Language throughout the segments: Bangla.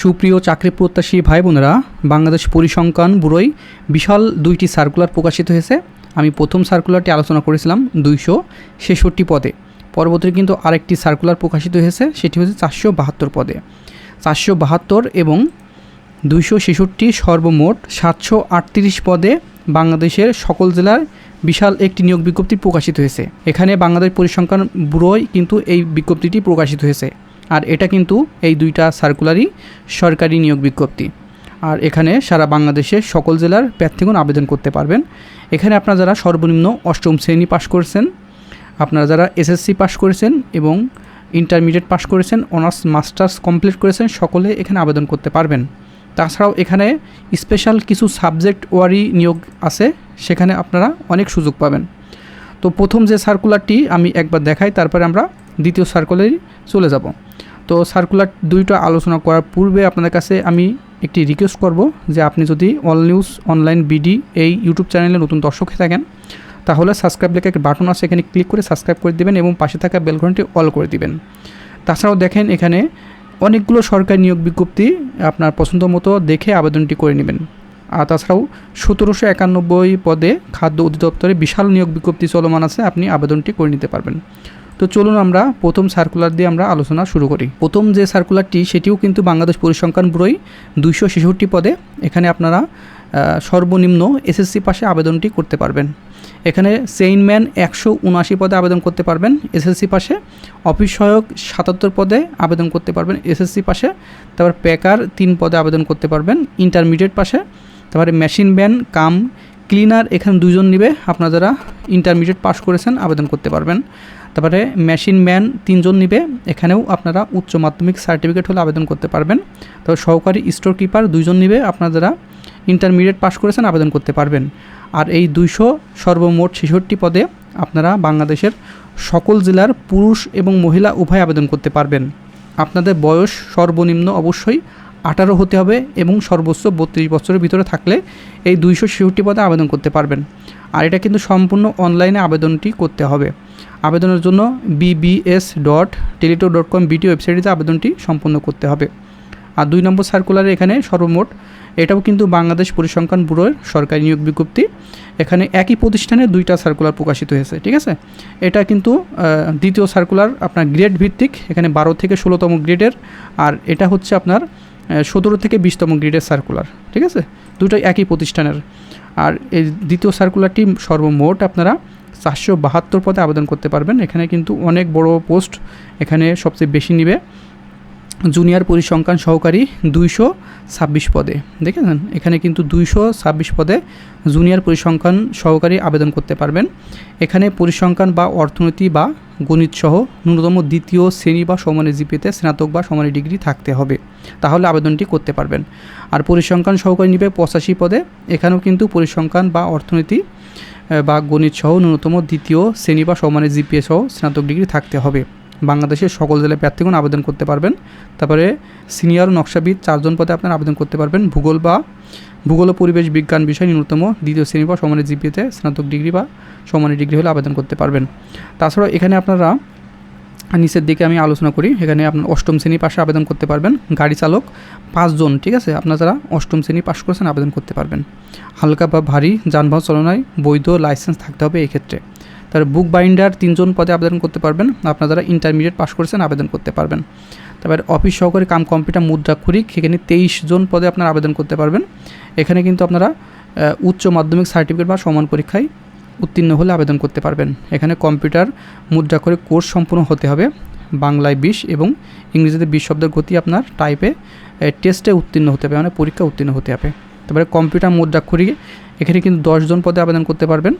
সুপ্রিয় চাকরি প্রত্যাশী ভাই বোনেরা, বাংলাদেশ পরিসংখ্যান ব্যুরোয় বিশাল দুইটি সার্কুলার প্রকাশিত হয়েছে। আমি প্রথম সার্কুলারটি আলোচনা করেছিলাম দুইশো ছেষট্টি পদে। পরবর্তী কিন্তু আরেকটি সার্কুলার প্রকাশিত হয়েছে, সেটি হচ্ছে চারশো বাহাত্তর পদে। চারশো বাহাত্তর এবং দুইশো ছেষট্টি সর্বমোট সাতশো আটত্রিশ পদে বাংলাদেশের সকল জেলার বিশাল একটি নিয়োগ বিজ্ঞপ্তি প্রকাশিত হয়েছে। এখানে বাংলাদেশ পরিসংখ্যান ব্যুরোয় কিন্তু এই বিজ্ঞপ্তিটি প্রকাশিত হয়েছে। আর এটা কিন্তু এই দুইটা সার্কুলারই সরকারি নিয়োগ বিজ্ঞপ্তি। আর এখানে সারা বাংলাদেশে সকল জেলার প্রার্থীগণ আবেদন করতে পারবেন। এখানে আপনারা যারা সর্বনিম্ন অষ্টম শ্রেণি পাশ করেছেন, আপনারা যারা এসএসসি পাশ করেছেন এবং ইন্টারমিডিয়েট পাশ করেছেন অনার্স মাস্টার্স কমপ্লিট করেছেন, সকলে এখানে আবেদন করতে পারবেন। তাছাড়াও এখানে স্পেশাল কিছু সাবজেক্ট ওয়ারি নিয়োগ আছে, সেখানে আপনারা অনেক সুযোগ পাবেন। তো প্রথম যে সার্কুলারটি আমি একবার দেখাই, তারপরে আমরা দ্বিতীয় সার্কুলারই চলে যাব। তো সার্কুলার দুইটা আলোচনা করার পূর্বে আপনাদের কাছে আমি একটি রিকোয়েস্ট করব যে আপনি যদি অল নিউজ অনলাইন বিডি এই ইউটিউব চ্যানেলে নতুন দর্শক হয়ে থাকেন, তাহলে সাবস্ক্রাইব লেখা একটি বাটন আছে, এখানে ক্লিক করে সাবস্ক্রাইব করে দিবেন এবং পাশে থাকা বেলঘন্টি অল করে দিবেন। তাছাড়াও দেখেন এখানে অনেকগুলো সরকারি নিয়োগ বিজ্ঞপ্তি আপনার পছন্দ মতো দেখে আবেদনটি করে নেবেন। আর তাছাড়াও সতেরোশো একানব্বই পদে খাদ্য অধিদপ্তরে বিশাল নিয়োগ বিজ্ঞপ্তি চলমান আছে, আপনি আবেদনটি করে নিতে পারবেন। তো চলুন আমরা প্রথম সার্কুলার দিয়ে আমরা আলোচনা শুরু করি। প্রথম যে সার্কুলারটি সেটিও কিন্তু বাংলাদেশ পরিসংখ্যান ব্যুরোই দুইশো ছেষট্টি পদে। এখানে আপনারা সর্বনিম্ন এসএসসি পাশে আবেদনটি করতে পারবেন। এখানে সেইনম্যান একশো উনআশি পদে আবেদন করতে পারবেন। এসএসসি পাশে অফিস সহায়ক সাতাত্তর পদে আবেদন করতে পারবেন। এসএসসি পাশে, তারপর প্যাকার তিন পদে আবেদন করতে পারবেন। ইন্টারমিডিয়েট পাশে, তারপরে মেশিন ব্যান কাম ক্লিনার এখানে দুজন নিবে। আপনারা যারা ইন্টারমিডিয়েট পাস করেছেন, আবেদন করতে পারবেন। তারপরে মেশিন ম্যান তিনজন নিবে। এখানেও আপনারা উচ্চ মাধ্যমিক সার্টিফিকেট হলে আবেদন করতে পারবেন। তবে সহকারী স্টোর কিপার দুইজন নিবে। আপনারা যারা ইন্টারমিডিয়েট পাস করেছেন আবেদন করতে পারবেন। আর এই দুইশো সর্বমোট ছেষট্টি পদে আপনারা বাংলাদেশের সকল জেলার পুরুষ এবং মহিলা উভয় আবেদন করতে পারবেন। আপনাদের বয়স সর্বনিম্ন অবশ্যই আঠারো হতে হবে এবং সর্বোচ্চ বত্রিশ বছরের ভিতরে থাকলে এই দুইশো ছেষট্টি পদে আবেদন করতে পারবেন। আর এটা কিন্তু সম্পূর্ণ অনলাইনে আবেদনটি করতে হবে। আবেদনের জন্য BBS dot teletalk dot com BD ওয়েবসাইটে আবেদনটি সম্পন্ন করতে হবে। আর দুই নম্বর সার্কুলারে এখানে সর্বমোট, এটাও কিন্তু বাংলাদেশ পরিসংখ্যান ব্যুরোর সরকারি নিয়োগ বিজ্ঞপ্তি, এখানে একই প্রতিষ্ঠানে দুইটা সার্কুলার প্রকাশিত হয়েছে, ঠিক আছে? এটা কিন্তু দ্বিতীয় সার্কুলার আপনার গ্রেড ভিত্তিক, এখানে বারো থেকে ষোলোতম গ্রেডের আর এটা হচ্ছে আপনার সতেরো থেকে বিশতম গ্রেডের সার্কুলার ঠিক আছে? দুটোই একই প্রতিষ্ঠানের। আর এই দ্বিতীয় সার্কুলারটি সর্বমোট আপনারা চারশো বাহাত্তর পদে আবেদন করতে পারবেন। এখানে কিন্তু অনেক বড় পোস্ট এখানে সবচেয়ে বেশি নিবে। জুনিয়র পরিসংখ্যান সহকারী দুইশো ছাব্বিশ পদে। দেখেছেন? এখানে কিন্তু দুইশো ছাব্বিশ পদে জুনিয়র পরিসংখ্যান সহকারী আবেদন করতে পারবেন। এখানে পরিসংখ্যান বা অর্থনীতি বা গণিত সহ ন্যূনতম দ্বিতীয় শ্রেণি বা সমানের জিপিতে স্নাতক বা সমানের ডিগ্রি থাকতে হবে। তাহলে আবেদনটি করতে পারবেন। আর পরিসংখ্যান সহকারী নিবে পঁচাশি পদে। এখানেও কিন্তু পরিসংখ্যান বা অর্থনীতি বা গণিত সহ ন্যূনতম দ্বিতীয় শ্রেণি বা সমানের জিপিএ সহ স্নাতক ডিগ্রি থাকতে হবে। বাংলাদেশের সকল জেলায় প্রার্থীগণ আবেদন করতে পারবেন। তারপরে সিনিয়র নকশাবিদ চারজন পদে আপনারা আবেদন করতে পারবেন। ভূগোল বা ভূগোল ও পরিবেশ বিজ্ঞান বিষয় ন্যূনতম দ্বিতীয় শ্রেণি বা সমানের জিপিএতে স্নাতক ডিগ্রি বা সমানের ডিগ্রি হলে আবেদন করতে পারবেন। তাছাড়াও এখানে আপনারা নিচের দিকে আমি আলোচনা করি। এখানে আপনার অষ্টম শ্রেণি পাশে আবেদন করতে পারবেন। গাড়ি চালক পাঁচজন, ঠিক আছে? আপনারা যারা অষ্টম শ্রেণি পাশ করেছেন আবেদন করতে পারবেন। হালকা বা ভারী যানবাহন চালনায় বৈধ লাইসেন্স থাকতে হবে এই ক্ষেত্রে তার বুক বাইন্ডার তিনজন পদে আবেদন করতে পারবেন। আপনারা যারা ইন্টারমিডিয়েট পাস করেছেন আবেদন করতে পারবেন। তারপরে অফিস সহকারী কাম কম্পিউটার মুদ্রাক্ষরিক সেখানে তেইশ জন পদে আপনারা আবেদন করতে পারবেন। এখানে কিন্তু আপনারা উচ্চ মাধ্যমিক সার্টিফিকেট বা সমান পরীক্ষায় উত্তীর্ণ হলে আবেদন করতে পারবেন। এখানে কম্পিউটার করে কোর্স সম্পূর্ণ হতে হবে। বাংলায় বিশ এবং ইংরেজিতে বিশ শব্দের গতি আপনার টাইপে টেস্টে উত্তীর্ণ হতে হবে মানে পরীক্ষা উত্তীর্ণ হতে হবে। তারপরে কম্পিউটার মুদ্রাক্ষরিক এখানে কিন্তু দশজন পদে আবেদন করতে পারবেন।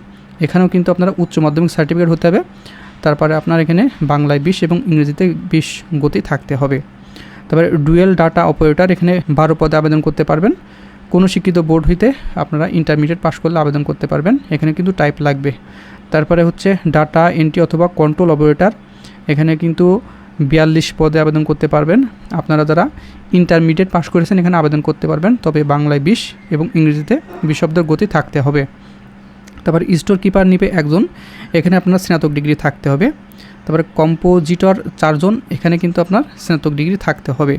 এখানেও কিন্তু আপনারা উচ্চ মাধ্যমিক সার্টিফিকেট হতে হবে। তারপরে আপনার এখানে বাংলায় বিশ এবং ইংরেজিতে বিশ গতি থাকতে হবে। তারপরে ডুয়েল ডাটা অপারেটর এখানে বারো পদে আবেদন করতে পারবেন। কোনো শিক্ষিত বোর্ড হইতে আপনারা ইন্টারমিডিয়েট পাস করলে আবেদন করতে পারবেন। এখানে কিন্তু টাইপ লাগবে। তারপরে হচ্ছে ডাটা এন্ট্রি অথবা কন্ট্রোল অপারেটর এখানে কিন্তু বিয়াল্লিশ পদে আবেদন করতে পারবেন। আপনারা যারা ইন্টারমিডিয়েট পাস করেছেন এখানে আবেদন করতে পারবেন। তবে বাংলায় বিশ এবং ইংরেজিতে বিশ শব্দের গতি থাকতে হবে। তারপর স্টোর কিপার নিবে একজন, এখানে আপনার স্নাতক ডিগ্রি থাকতে হবে। তারপরে কম্পোজিটর চারজন, এখানে কিন্তু আপনার স্নাতক ডিগ্রি থাকতে হবে।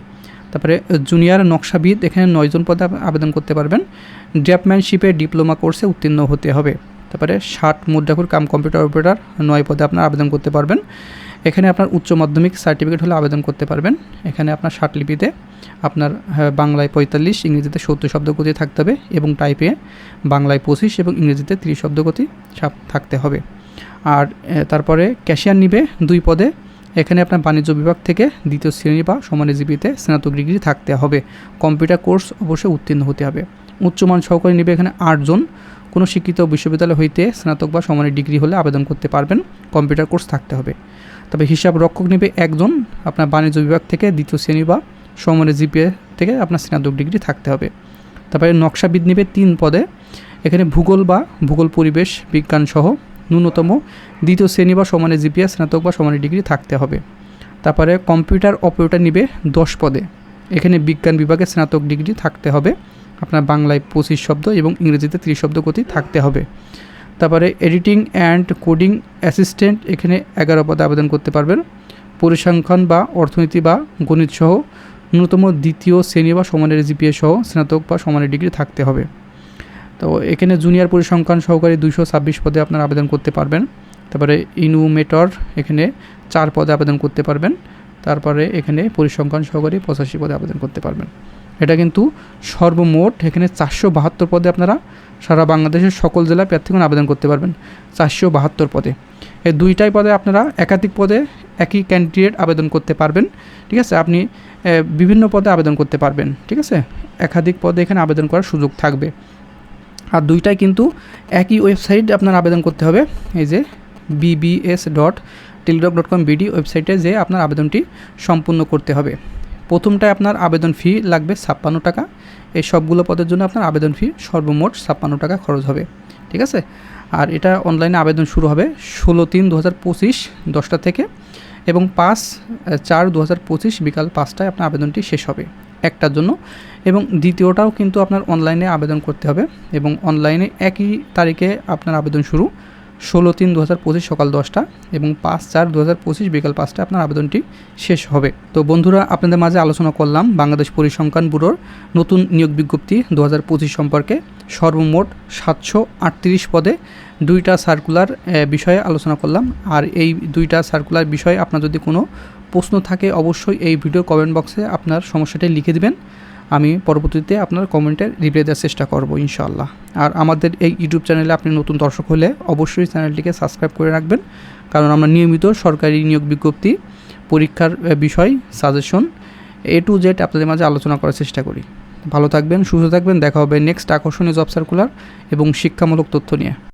তারপরে জুনিয়র নকশাবিদ, এখানে নয়জন পদে আব- আবেদন করতে পারবেন। ড্যাপম্যানশিপে ডিপ্লোমা কোর্সে উত্তীর্ণ হতে হবে। তারপরে ষাট মুদ্রাকুর কাম কম্পিউটার অপারেটর নয় পদে আপনার আবেদন করতে পারবেন। এখানে আপনার উচ্চ মাধ্যমিক সার্টিফিকেট হলে আবেদন করতে পারবেন। এখানে আপনার লিপিতে আপনার হ্যাঁ, বাংলায় পঁয়তাল্লিশ ইংরেজিতে সত্তর শব্দগতি থাকতে হবে এবং টাইপে বাংলায় পঁচিশ এবং ইংরেজিতে তিরিশ শব্দগতি থাকতে হবে। আর তারপরে ক্যাশিয়ার নিবে দুই পদে। এখানে আপনার বাণিজ্য বিভাগ থেকে দ্বিতীয় শ্রেণি বা সমানে জীবিতে স্নাতক ডিগ্রি থাকতে হবে। কম্পিউটার কোর্স অবশ্যই উত্তীর্ণ হতে হবে। উচ্চমান সহকারী নিবে এখানে আটজন কোনো শিক্ষিত বিশ্ববিদ্যালয় হইতে স্নাতক বা সমানের ডিগ্রি হলে আবেদন করতে পারবেন। কম্পিউটার কোর্স থাকতে হবে। তবে হিসাব রক্ষক নেবে একজন, আপনার বাণিজ্য বিভাগ থেকে দ্বিতীয় শ্রেণি বা সমানের জিপিএ থেকে আপনার স্নাতক ডিগ্রি থাকতে হবে। তারপরে নকশাবিদ নেবে তিন পদে। এখানে ভূগোল বা ভূগোল পরিবেশ, বিজ্ঞান সহ ন্যূনতম দ্বিতীয় শ্রেণি বা সমানে জিপিএ, স্নাতক বা সমানের ডিগ্রি থাকতে হবে। তারপরে কম্পিউটার অপারেটর নিবে দশ পদে। এখানে বিজ্ঞান বিভাগে স্নাতক ডিগ্রি থাকতে হবে। আপনার বাংলায় পঁচিশ শব্দ এবং ইংরেজিতে ত্রিশ শব্দ গতি থাকতে হবে। তারপরে এডিটিং অ্যান্ড কোডিং অ্যাসিস্ট্যান্ট এখানে এগারো পদে আবেদন করতে পারবেন। পরিসংখ্যান বা অর্থনীতি বা গণিত সহ ন্যূনতম দ্বিতীয় শ্রেণি বা সমানের জিপিএ সহ স্নাতক বা সমানের ডিগ্রি থাকতে হবে। তো এখানে জুনিয়র পরিসংখ্যান সহকারী দুশো ছাব্বিশ পদে আপনারা আবেদন করতে পারবেন। তারপরে ইনুমেটর এখানে চার পদে আবেদন করতে পারবেন। তারপরে এখানে পরিসংখ্যান সহকারী পঁচাশি পদে আবেদন করতে পারবেন। এটা কিন্তু সর্বমোট এখানে চারশো বাহাত্তর পদে আপনারা সারা বাংলাদেশের সকল জেলায় প্রার্থীগণ আবেদন করতে পারবেন, চারশো বাহাত্তর পদে। এই দুইটাই পদে আপনারা একাধিক পদে একই ক্যান্ডিডেট আবেদন করতে পারবেন, ঠিক আছে? আপনি বিভিন্ন পদে আবেদন করতে পারবেন, ঠিক আছে? একাধিক পদে এখানে আবেদন করার সুযোগ থাকবে। আর দুইটাই কিন্তু একই ওয়েবসাইট আপনার আবেদন করতে হবে, এই যে BBS dot telegraph dot com BD ওয়েবসাইটে যে আপনার আবেদনটি সম্পূর্ণ করতে হবে। প্রথমটায় আপনার আবেদন ফি লাগবে ছাপ্পান্ন টাকা। এই সবগুলো পদের জন্য আপনার আবেদন ফি সর্বমোট ছাপ্পান্ন টাকা খরচ হবে। ঠিক আছে? আর এটা অনলাইনে আবেদন শুরু হবে ষোলো তিন দু হাজার পঁচিশ দশটা থেকে এবং পাঁচ চার দু হাজার পঁচিশ বিকাল পাঁচটায় আপনার আবেদনটি শেষ হবে একটার জন্য। এবং দ্বিতীয়টাও কিন্তু আপনার অনলাইনে আবেদন করতে হবে এবং অনলাইনে একই তারিখে আপনার আবেদন শুরু। ষোলো তিন দু হাজার পঁচিশ সকাল দশটা এবং পাঁচ চার দু হাজার পঁচিশ বিকাল পাঁচটা আপনার আবেদনটি শেষ হবে। তো বন্ধুরা, আপনাদের মাঝে আলোচনা করলাম বাংলাদেশ পরিসংখ্যান ব্যুরোর নতুন নিয়োগ বিজ্ঞপ্তি দু হাজার পঁচিশ সম্পর্কে। সর্বমোট সাতশো আটত্রিশ পদে দুইটা সার্কুলার বিষয়ে আলোচনা করলাম। আর এই দুইটা সার্কুলার বিষয়ে আপনার যদি কোনো প্রশ্ন থাকে, অবশ্যই এই ভিডিও কমেন্ট বক্সে আপনার সমস্যাটি লিখে দিবেন। আমি পরবর্তীতে আপনার কমেন্টের রিপ্লাই দেওয়ার চেষ্টা করব, ইনশাআল্লাহ। আর আমাদের এই ইউটিউব চ্যানেলে আপনি নতুন দর্শক হলে অবশ্যই চ্যানেলটিকে সাবস্ক্রাইব করে রাখবেন, কারণ আমরা নিয়মিত সরকারি নিয়োগ বিজ্ঞপ্তি, পরীক্ষার বিষয় সাজেশন এ টু জেড আপনাদের মাঝে আলোচনা করার চেষ্টা করি। ভালো থাকবেন, সুস্থ থাকবেন, দেখা হবে নেক্সট আকর্ষণীয় জব সার্কুলার এবং শিক্ষামূলক তথ্য নিয়ে।